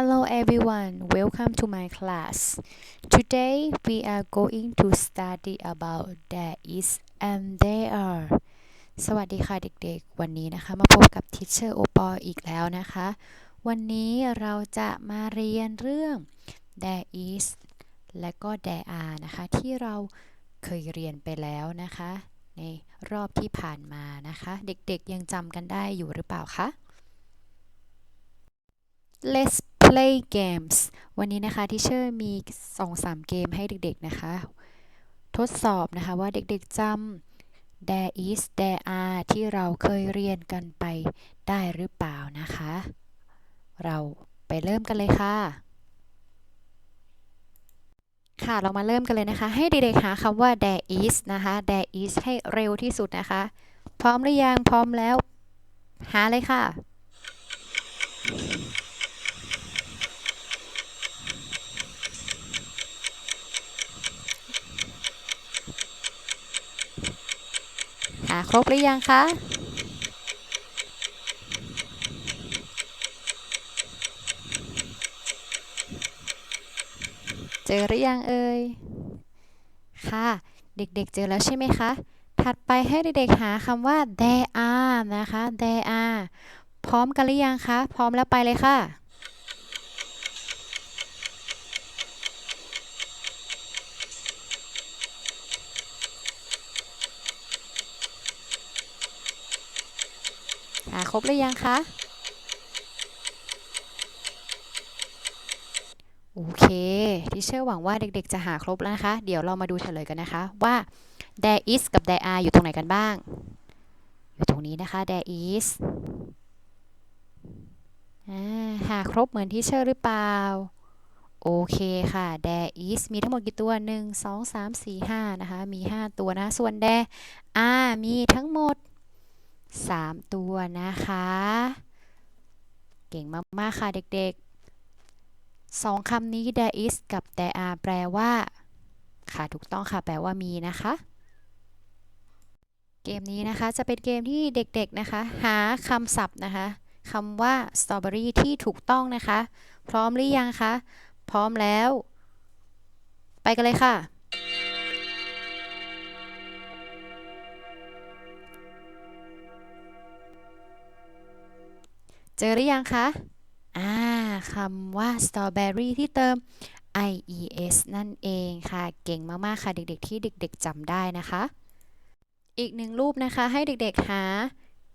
Hello everyone, welcome to my class. Today we are going to study about there is and there are. สวัสดีค่ะเด็กๆ วันนี้นะคะ มาพบกับ Teacher โอปออีกแล้วนะคะ วันนี้เราจะมาเรียนเรื่อง there is และก็ there are นะคะ ที่เราเคยเรียนไปแล้วนะคะ ในรอบที่ผ่านมานะคะ เด็กๆยังจำกันได้อยู่หรือเปล่าคะ Let's play games วันนี้นะคะที่เชอร์มี 2-3 เกมให้เด็กๆนะคะ ทดสอบนะคะว่าเด็กๆจำ there is there are ที่เราเคยเรียนกันไปได้หรือเปล่านะคะ เราไปเริ่มกันเลยค่ะ ค่ะเรามาเริ่มกันเลยนะคะ ให้เด็กๆหาคำว่า there is นะคะ there is ให้เร็วที่สุดนะคะ พร้อมหรือยังพร้อมแล้ว หาเลยค่ะ ครบหรือยังคะเจอหรือยังเอ่ย ค่ะ เด็กๆเจอแล้วใช่ไหมคะ ถัดไปให้เด็กๆหาคำว่า there are นะคะ there are พร้อมกันหรือยังคะ พร้อมแล้วไปเลยค่ะ หาครบหรือยังคะโอเคที่เชื่อหวังว่าเด็กๆจะหาครบแล้วนะคะ เดี๋ยวเรามาดูเฉลยกันนะคะว่า there is กับ there are อยู่ตรงไหนกันบ้าง อยู่ตรงนี้นะคะ there is หาครบเหมือนที่เชื่อหรือเปล่า โอเคค่ะ there is มีทั้งหมดกี่ตัว 1 2 3 4 5 นะคะ มี 5 ตัวนะ ส่วน there are มีทั้งหมด 3 ตัวนะคะ เก่งมาก ๆ ค่ะเด็กๆสองคำนี้ there is กับ there are แปลว่า ค่ะ ถูกต้องค่ะ แปลว่ามีนะคะ เกมนี้นะคะจะเป็นเกมที่เด็ก ๆ นะคะ หาคำศัพท์นะคะคำว่า strawberry ที่ถูกต้องนะคะ พร้อมหรือยังคะ พร้อมแล้ว ไปกันเลยค่ะ เจอหรือยังคะ อ่าคำว่า strawberry ที่เติม ies นั่นเองค่ะ เก่งมาก ๆ ค่ะ เด็ก ๆ ที่เด็ก ๆจำได้นะคะ อีกหนึ่งรูปนะคะ ให้เด็ก ๆ หา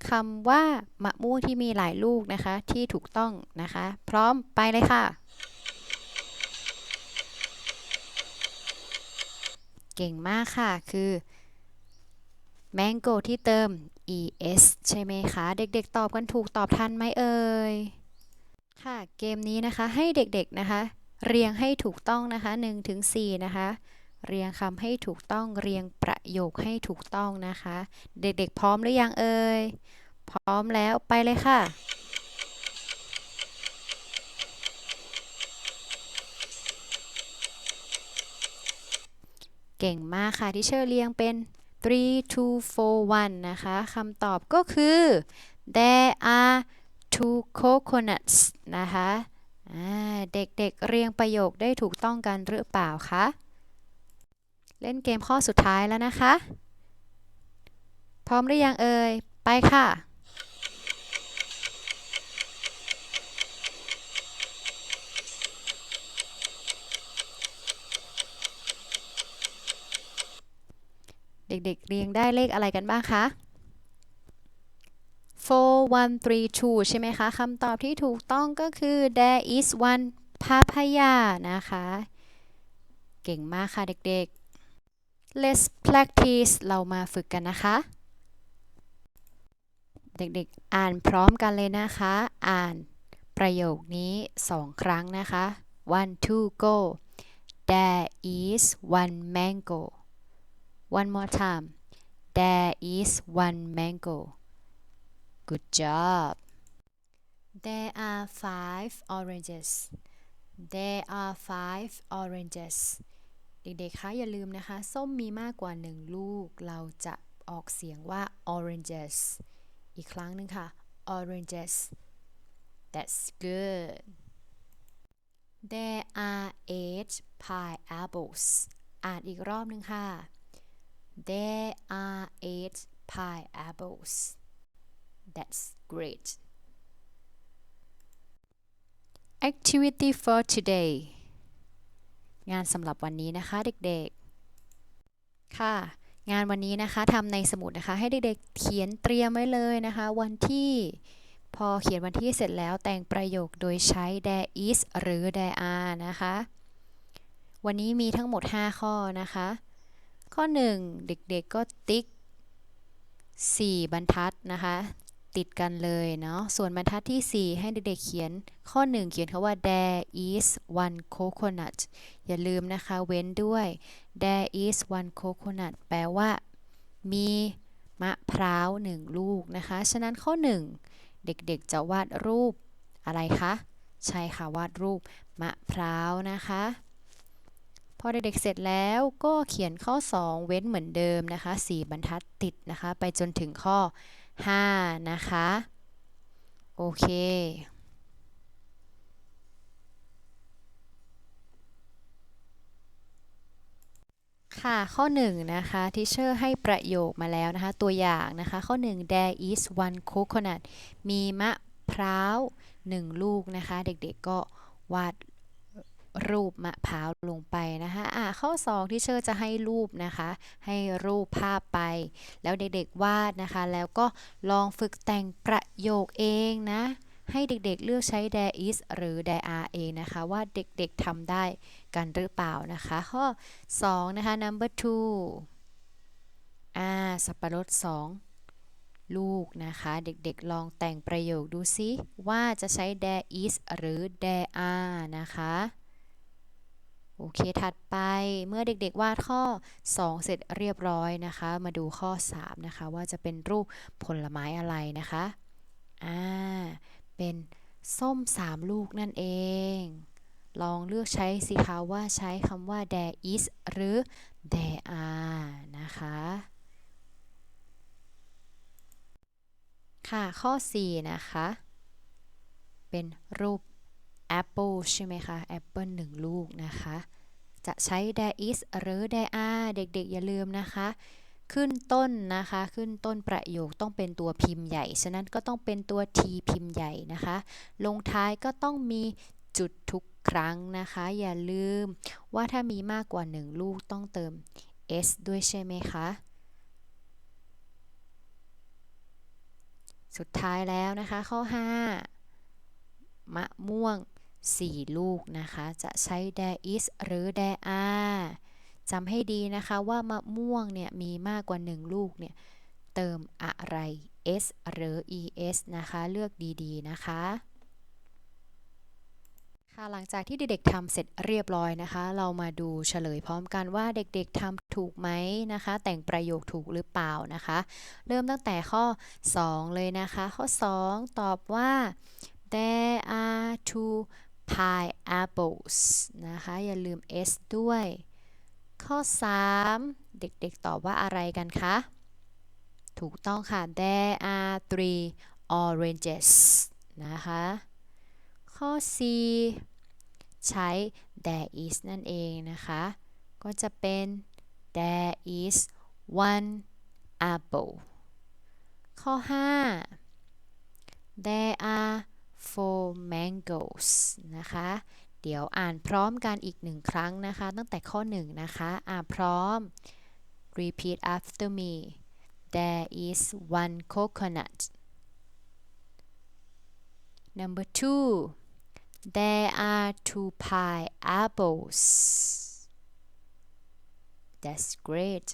คำว่ามะม่วงที่มีหลายลูกนะคะ ที่ถูกต้องนะคะ พร้อมไปเลยค่ะ เก่งมากค่ะ คือ mango ที่เติม es ใช่ไหมคะ เด็กๆ ตอบกันถูกตอบทันไหมเอ่ย ค่ะ เกมนี้นะคะให้เด็กๆ นะคะ เรียงให้ถูกต้องนะคะ1ถึง4นะคะ เรียงคำให้ถูกต้อง เรียงประโยคให้ถูกต้องนะคะ เด็กๆ พร้อมหรือยังเอ่ย พร้อมแล้วไปเลยค่ะเก่งมากค่ะที่เชอร์เรียงเป็น three two four one นะคะคำตอบก็คือ there are two coconuts นะคะเด็กๆเเรียงประโยคได้ถูกต้องกันหรือเปล่าคะ เล่นเกมข้อสุดท้ายแล้วนะคะ พร้อมหรือยังเอ่ย ไปค่ะ เด็กๆ เรียงได้เลขอะไรกันบ้างคะ4 1 3 2ใช่ไหมคะ คำตอบที่ถูกต้องก็คือ there is one papaya นะคะ เก่งมากค่ะเด็กๆ let's practice เรามาฝึกกันนะคะ เด็กๆ อ่านพร้อมกันเลยนะคะ อ่านประโยคนี้2ครั้งนะคะ one two go there is one mango one more time there is one mango Good job. There are five oranges. There are five oranges. เด็กๆ คะ อย่าลืมนะคะ ส้มมีมากกว่า1ลูก เราจะออกเสียงว่า oranges อีกครั้งหนึ่งค่ะ oranges That's good There are eight pineapples อ่านอีกรอบนึงค่ะ There are eight pineapples That's great Activity for today งานสำหรับวันนี้นะคะเด็กๆ ค่ะ งานวันนี้นะคะทำในสมุดนะคะ ให้เด็กๆ เขียนเตรียมไว้เลยนะคะ วันที่พอเขียนวันที่เสร็จแล้วแต่งประโยคโดยใช้ there is หรือ there are นะคะ วันนี้มีทั้งหมด 5 ข้อนะคะ ข้อ 1 เด็กๆก็ติ๊ก 4 บรรทัดนะคะ ติดกันเลยเนาะส่วนบรรทัดที่ 4 ให้เด็กๆเขียนข้อ 1 เขียนคาว่า there is one coconut อย่าลืมนะคะเว้นด้วย there is one coconut แปลว่า มีมะพร้าวหนึ่งลูกนะคะ ฉะนั้นข้อ 1 เด็กๆจะวาดรูปอะไรคะ ใช่ค่ะวาดรูปมะพร้าวนะคะ พอเด็กๆเสร็จแล้วก็เขียนข้อ 2 เว้นเหมือนเดิมนะคะ 4 บรรทัดติดนะคะ ไปจนถึงข้อ 5 นะคะ โอเคค่ะข้อ1นะคะทิเชอร์ให้ประโยคมาแล้วนะคะ ตัวอย่างนะคะ ข้อ 1 there is one coconut มีมะพร้าว 1 ลูกนะคะ เด็กๆก็วาด รูปมะพร้าวลงไปนะคะอ่าข้อ 2 ที่เชอร์จะให้รูปนะคะ ให้รูปภาพไป แล้วเด็กๆวาดนะคะ แล้วก็ลองฝึกแต่งประโยคเองนะ ให้เด็กๆเลือกใช้ there is หรือ there are เองนะคะ ว่าเด็กๆทำได้กันหรือเปล่านะคะ ข้อ 2 นะคะ number two อ่าสับปะรด 2ลูกนะคะ เด็กๆลองแต่งประโยคดูซิ ว่าจะใช้ there is หรือ there are นะคะ โอเค ถัดไปเมื่อเด็กๆวาดข้อ 2 เสร็จเรียบร้อยนะคะ มาดูข้อ 3 นะคะ ว่าจะเป็นรูปผลไม้อะไรนะคะ อ่า เป็นส้ม 3 ลูกนั่นเอง ลองเลือกใช้สิคะว่าใช้คำว่า there is หรือ there are นะคะ ค่ะ ข้อ 4 นะคะ เป็นรูป แอปเปิลใช่ไหมคะแอปเปิล1ลูกนะคะ จะใช้ there is หรือ there are เด็กๆ อย่าลืมนะคะ ขึ้นต้นนะคะ ขึ้นต้นประโยคต้องเป็นตัวพิมพ์ใหญ่ ฉะนั้นก็ต้องเป็นตัว t พิมพ์ใหญ่นะคะ ลงท้ายก็ต้องมีจุดทุกครั้งนะคะ อย่าลืมว่าถ้ามีมากกว่า 1 ลูกต้องเติม s ด้วยใช่ไหมคะ สุดท้ายแล้วนะคะข้อ 5 มะม่วง 4 ลูกนะคะ จะใช้ there is หรือ there are จำให้ดีนะคะว่ามะม่วงเนี่ยมีมากกว่า 1 ลูกเนี่ยเติมอะไร s หรือ es นะคะ เลือกดีๆนะคะค่ะหลังจากที่เด็กๆทำเสร็จเรียบร้อยนะคะ เรามาดูเฉลยพร้อมกันว่าเด็กๆทำถูกไหมนะคะ แต่งประโยคถูกหรือเปล่านะคะ เริ่มตั้งแต่ข้อ 2 เลยนะคะ ข้อ 2 ตอบว่า there are two pineapples นะคะ อย่าลืม s ด้วย ข้อ 3 เด็กๆ ตอบว่าอะไรกันคะ ถูกต้องค่ะ there are three oranges นะคะ ข้อ4ใช้ there is นั่นเองนะคะ ก็จะเป็น there is one apple ข้อ 5 there are four mangoes นะคะ เดี๋ยวอ่านพร้อมกันอีกหนึ่งครั้งนะคะ ตั้งแต่ข้อ1นะคะ อ่านพร้อม repeat after me there is one coconut number two there are two pineapples that's great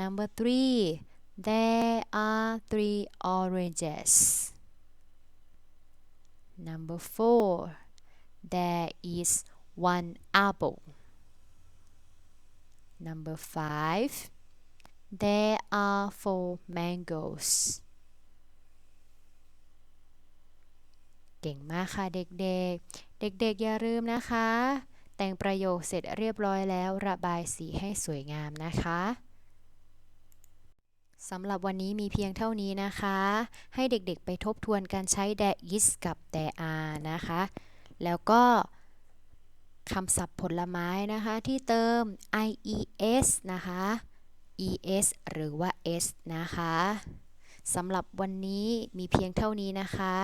number three there are three oranges number four there is one apple number five there are four mangoes เก่งมากค่ะเด็กๆ เด็กๆ อย่าลืมนะคะ แต่งประโยคเสร็จเรียบร้อยแล้วระบายสีให้สวยงามนะคะ สำหรับวันนี้มีเพียงเท่านี้นะคะ ให้เด็กๆไปทบทวนการใช้ there is กับ there are นะคะ แล้วก็คำศัพท์ผลไม้นะคะที่เติม ies นะคะ es หรือว่า s นะคะสำหรับวันนี้มีเพียงเท่านี้นะคะ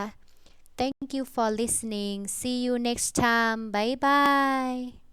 Thank you for listening see you next time bye bye